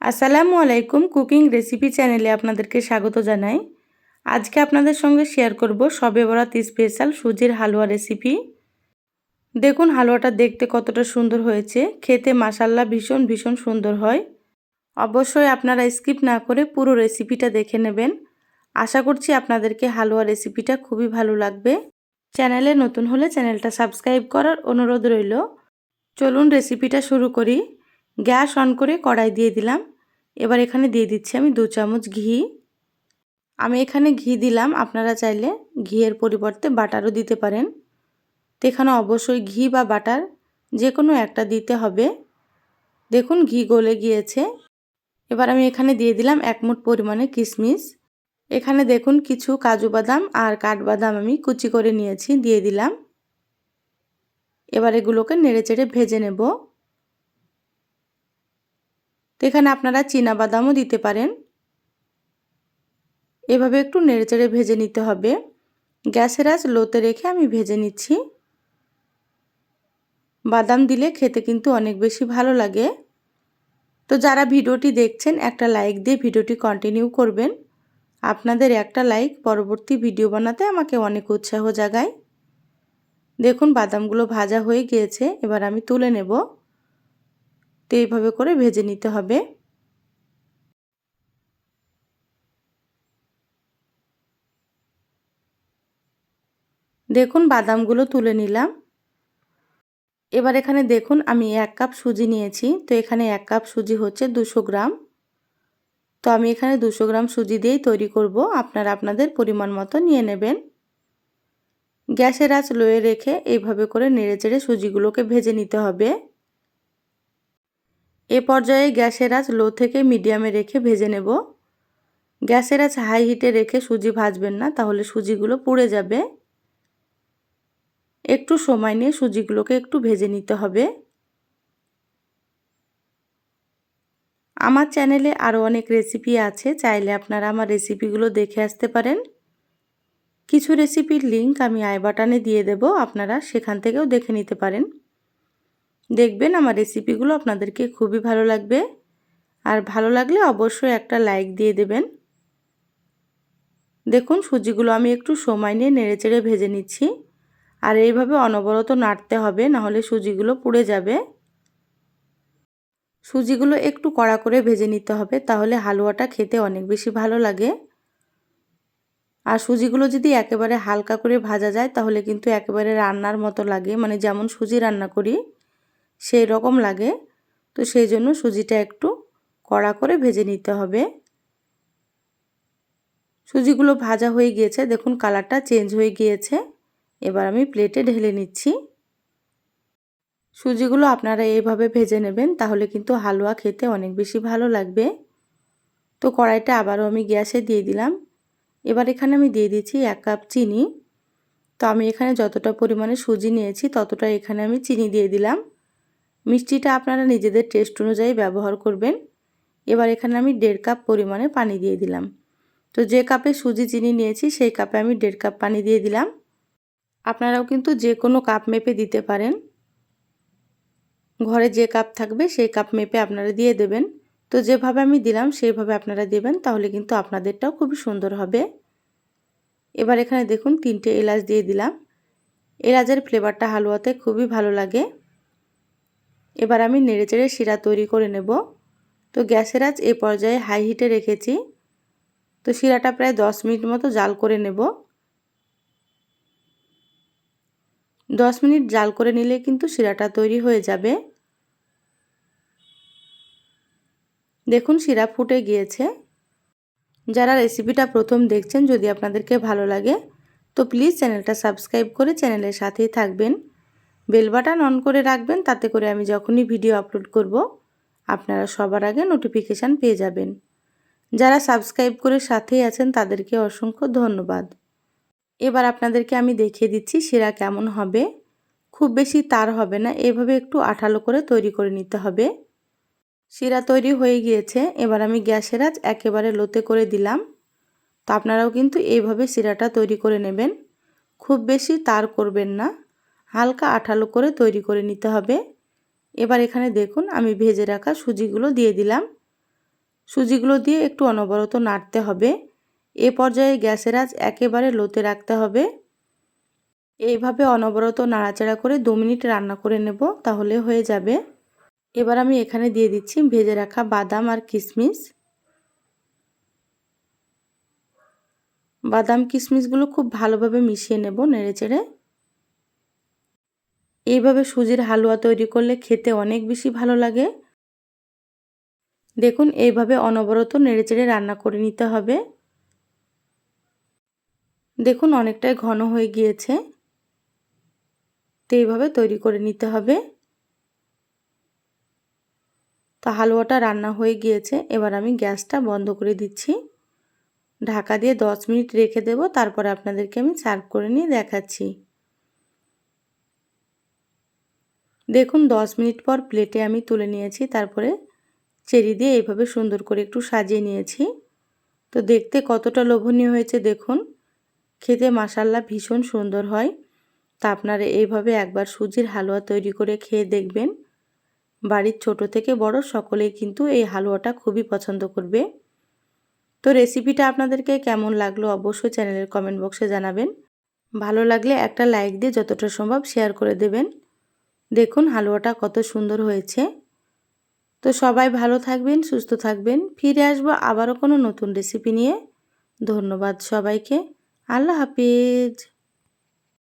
আসসালামু আলাইকুম cooking recipe চ্যানেলে আপনাদেরকে স্বাগত জানাই। আজকে আপনাদের সঙ্গে শেয়ার করব সবে বরাত স্পেশাল সুজির হালুয়া রেসিপি। দেখুন, হালুয়াটা দেখতে কতটা সুন্দর হয়েছে। খেতে মাসাল্লা ভীষণ ভীষণ সুন্দর হয়। অবশ্যই আপনারা স্কিপ না করে পুরো রেসিপিটা দেখে নেবেন। আশা করছি আপনাদেরকে হালুয়া রেসিপিটা খুবই ভালো লাগবে। চ্যানেলে নতুন হলে চ্যানেলটা সাবস্ক্রাইব করার অনুরোধ রইল। চলুন রেসিপিটা শুরু করি। গ্যাস অন করে কড়াই দিয়ে দিলাম। এবার এখানে দিয়ে দিচ্ছি আমি দু চামচ ঘি। আমি এখানে ঘি দিলাম, আপনারা চাইলে ঘিয়ের পরিবর্তে বাটারও দিতে পারেন। তো এখানে অবশ্যই ঘি বা বাটার যে কোনো একটা দিতে হবে। দেখুন ঘি গলে গিয়েছে। এবার আমি এখানে দিয়ে দিলাম এক মুঠ পরিমাণে কিশমিশ। এখানে দেখুন কিছু কাজু বাদাম আর কাঠবাদাম আমি কুচি করে নিয়েছি, দিয়ে দিলাম। এবার এগুলোকে নেড়ে চেড়ে ভেজে নেব। তো এখানে আপনারা বাদামও দিতে পারেন। এভাবে একটু নেড়েচেড়ে ভেজে নিতে হবে। গ্যাসের আঁচ লোতে রেখে আমি ভেজে নিচ্ছি। বাদাম দিলে খেতে কিন্তু অনেক বেশি ভালো লাগে। তো যারা ভিডিওটি দেখছেন, একটা লাইক দিয়ে ভিডিওটি কন্টিনিউ করবেন। আপনাদের একটা লাইক পরবর্তী ভিডিও বানাতে আমাকে অনেক উৎসাহ জাগায়। দেখুন, বাদামগুলো ভাজা হয়ে গিয়েছে, এবার আমি তুলে নেব। তো এইভাবে করে ভেজে নিতে হবে। দেখুন বাদামগুলো তুলে নিলাম। এবার এখানে দেখুন আমি এক কাপ সুজি নিয়েছি, তো এখানে এক কাপ সুজি হচ্ছে দুশো গ্রাম। তো আমি এখানে দুশো গ্রাম সুজি দিয়েই তৈরি করব, আপনারা আপনাদের পরিমাণ মতো নিয়ে নেবেন। গ্যাসের আঁচ লয়ে রেখে এইভাবে করে নেড়ে চেড়ে সুজিগুলোকে ভেজে নিতে হবে। এ পর্যায়ে গ্যাসের আঁচ লো থেকে মিডিয়ামে রেখে ভেজে নেব। গ্যাসের আঁচ হাই হিটে রেখে সুজি ভাজবেন না, তাহলে সুজিগুলো পুড়ে যাবে। একটু সময় নিয়ে সুজিগুলোকে একটু ভেজে নিতে হবে। আমার চ্যানেলে আরও অনেক রেসিপি আছে, চাইলে আপনারা আমার রেসিপিগুলো দেখে আসতে পারেন। কিছু রেসিপির লিংক আমি আই বাটানে দিয়ে দেব, আপনারা সেখান থেকেও দেখে নিতে পারেন। দেখবেন আমার রেসিপিগুলো আপনাদেরকে খুবই ভালো লাগবে। আর ভালো লাগলে অবশ্যই একটা লাইক দিয়ে দেবেন। দেখুন সুজিগুলো আমি একটু সময় নিয়ে নেড়েচেড়ে ভেজে নিচ্ছি। আর এইভাবে অনবরত নাড়তে হবে, নাহলে সুজিগুলো পুড়ে যাবে। সুজিগুলো একটু কড়া করে ভেজে নিতে হবে, তাহলে হালুয়াটা খেতে অনেক বেশি ভালো লাগে। আর সুজিগুলো যদি একেবারে হালকা করে ভাজা যায়, তাহলে কিন্তু একেবারে রান্নার মতো লাগে। মানে যেমন সুজি রান্না করি সেই রকম লাগে। তো সেই জন্য সুজিটা একটু কড়া করে ভেজে নিতে হবে। সুজিগুলো ভাজা হয়ে গিয়েছে। দেখুন কালারটা চেঞ্জ হয়ে গিয়েছে। এবার আমি প্লেটে ঢেলে নিচ্ছি। সুজিগুলো আপনারা এইভাবে ভেজে নেবেন, তাহলে কিন্তু হালুয়া খেতে অনেক বেশি ভালো লাগবে। তো কড়াইটা আবারও আমি গ্যাসে দিয়ে দিলাম। এবার এখানে আমি দিয়ে দিচ্ছি এক কাপ চিনি। তো আমি এখানে যতটা পরিমাণে সুজি নিয়েছি, ততটা এখানে আমি চিনি দিয়ে দিলাম। মিষ্টিটা আপনারা নিজেদের টেস্ট অনুযায়ী ব্যবহার করবেন। এবার এখানে আমি দেড় কাপ পরিমাণে পানি দিয়ে দিলাম। তো যে কাপে সুজি, চিনি নিয়েছি, সেই কাপে আমি দেড় কাপ পানি দিয়ে দিলাম। আপনারাও কিন্তু যে কোনো কাপ মেপে দিতে পারেন। ঘরে যে কাপ থাকবে, সেই কাপ মেপে আপনারা দিয়ে দেবেন। তো যেভাবে আমি দিলাম, সেইভাবে আপনারা দেবেন, তাহলে কিন্তু আপনাদেরটাও খুবই সুন্দর হবে। এবার এখানে দেখুন, তিনটে এলাচ দিয়ে দিলাম। এলাচের ফ্লেভারটা হালুয়াতে খুবই ভালো লাগে। এবার আমি নেড়েচেড়ে শিরা তৈরি করে নেব। তো গ্যাসের আজ এ পর্যায়ে হাই হিটে রেখেছি। তো শিরাটা প্রায় দশ মিনিট মতো জাল করে নেব। দশ মিনিট জাল করে নিলে কিন্তু শিরাটা তৈরি হয়ে যাবে। দেখুন শিরা ফুটে গিয়েছে। যারা রেসিপিটা প্রথম দেখছেন যদি আপনাদেরকে ভালো লাগে, তো প্লিজ চ্যানেলটা সাবস্ক্রাইব করে চ্যানেলের সাথেই থাকবেন। বেল বাটন অন করে রাখবেন, তাতে করে আমি যখনই ভিডিও আপলোড করব, আপনারা সবার আগে নোটিফিকেশান পেয়ে যাবেন। যারা সাবস্ক্রাইব করে সাথেই আছেন, তাদেরকে অসংখ্য ধন্যবাদ। এবার আপনাদেরকে আমি দেখিয়ে দিচ্ছি শিরা কেমন হবে। খুব বেশি তার হবে না, এভাবে একটু আঠালো করে তৈরি করে নিতে হবে। শিরা তৈরি হয়ে গিয়েছে, এবার আমি গ্যাসের আজ একেবারে লোতে করে দিলাম। তো আপনারাও কিন্তু এইভাবে শিরাটা তৈরি করে নেবেন। খুব বেশি তার করবেন না। হালকা আঠালো করে তৈরি করে নিতে হবে। এবার এখানে দেখুন, আমি ভেজে রাখা সুজিগুলো দিয়ে দিলাম। সুজিগুলো দিয়ে একটু অনবরত নাড়তে হবে। এ পর্যায়ে গ্যাসের আঁচ একেবারে লোতে রাখতে হবে। এইভাবে অনবরত নাড়াচাড়া করে দু মিনিট রান্না করে নেব, তাহলে হয়ে যাবে। এবার আমি এখানে দিয়ে দিচ্ছি ভেজে রাখা বাদাম আর কিশমিশ। বাদাম কিশমিশগুলো খুব ভালোভাবে মিশিয়ে নেব নেড়ে চেড়ে এইভাবে সুজির হালুয়া তৈরি করলে খেতে অনেক বেশি ভালো লাগে। দেখুন, এইভাবে অনবরত নেড়েচেড়ে রান্না করে নিতে হবে। দেখুন, অনেকটাই ঘন হয়ে গিয়েছে। তো এইভাবে তৈরি করে নিতে হবে। তো হালুয়াটা রান্না হয়ে গিয়েছে। এবার আমি গ্যাসটা বন্ধ করে দিচ্ছি। ঢাকা দিয়ে দশ মিনিট রেখে দেব। তারপরে আপনাদেরকে আমি সার্ভ করে নিয়ে দেখাচ্ছি। দেখুন, দশ মিনিট পর প্লেটে আমি তুলে নিয়েছি, তারপরে চেরি দিয়ে এইভাবে সুন্দর করে একটু সাজিয়ে নিয়েছি। তো দেখতে কতটা লোভনীয় হয়েছে, দেখুন। খেতে মাসাল্লা ভীষণ সুন্দর হয়। তা আপনারা এইভাবে একবার সুজির হালুয়া তৈরি করে খেয়ে দেখবেন। বাড়ির ছোট থেকে বড় সকলেই কিন্তু এই হালুয়াটা খুবই পছন্দ করবে। তো রেসিপিটা আপনাদেরকে কেমন লাগল অবশ্যই চ্যানেলের কমেন্ট বক্সে জানাবেন। ভালো লাগলে একটা লাইক দিয়ে যতটা সম্ভব শেয়ার করে দেবেন। দেখুন হালুয়াটা কত সুন্দর হয়েছে। তো সবাই ভালো থাকবেন, সুস্থ থাকবেন। ফিরে আসব আবারও কোনো নতুন রেসিপি নিয়ে। ধন্যবাদ সবাইকে। আল্লাহ হাফিজ।